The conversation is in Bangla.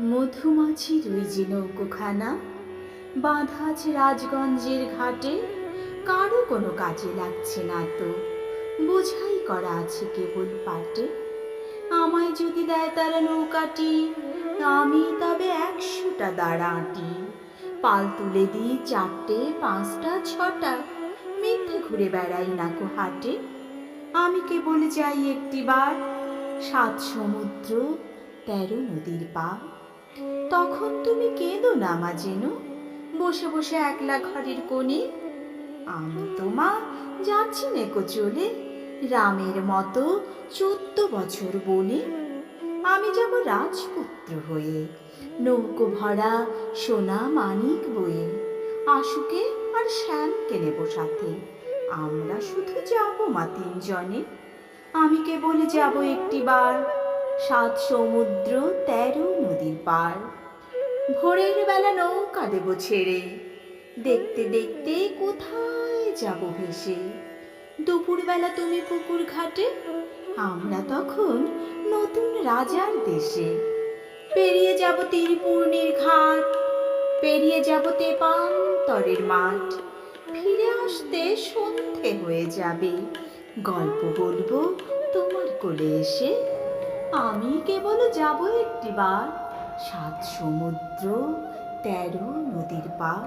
মধুমাছির ওই যে নৌকোখানা? বাঁধা রাজগঞ্জের ঘাটে? কারও কোনো কাজে লাগছে না তো। বোঝাই করা আছে কেবল পাটে। আমায় যদি দেয় তারা নৌকাটি, আমি তবে একশোটা দাঁড়া আঁটি। পাল তুলে দিই চারটে, পাঁচটা, ছটা। মিথ্যে ঘুরে বেড়াই না কো হাটে। আমি কেবল যাই একটিবার সাত সমুদ্র, তেরো নদীর পার তখন তুমি কেঁদো না মা যেন বসে বসে একলা ঘরের কোণে। আমি তো মা যাচ্ছি নেকো চলে। রামের মতো চোদ্দ বছর বনে। আমি যাব রাজপুত্র হয়ে। নৌকো ভরা সোনা মানিক বয়ে। আশুকে আর শ্যামকে নেব সাথে। আমরা শুধু যাব মা তিনজনে। আমি কেবল যাব একটিবার সাত সমুদ্র পার। ভোরের বেলা নৌকা দেব ছেড়ে। দেখতে দেখতে কোথায় যাব ভেসে? দুপুরবেলা তুমি পুকুর ঘাটে, আমরা তখন নতুন রাজার দেশে। পেরিয়ে যাব তীরপূর্ণের ঘাট, পেরিয়ে যাব তেপান্তরের মাঠ। ফিরে আসতে সন্ধে হয়ে যাবে। গল্প বলব তোমার কোলে এসে। আমি কেবল যাব একটিবার সাত সমুদ্র তেরো নদীর পার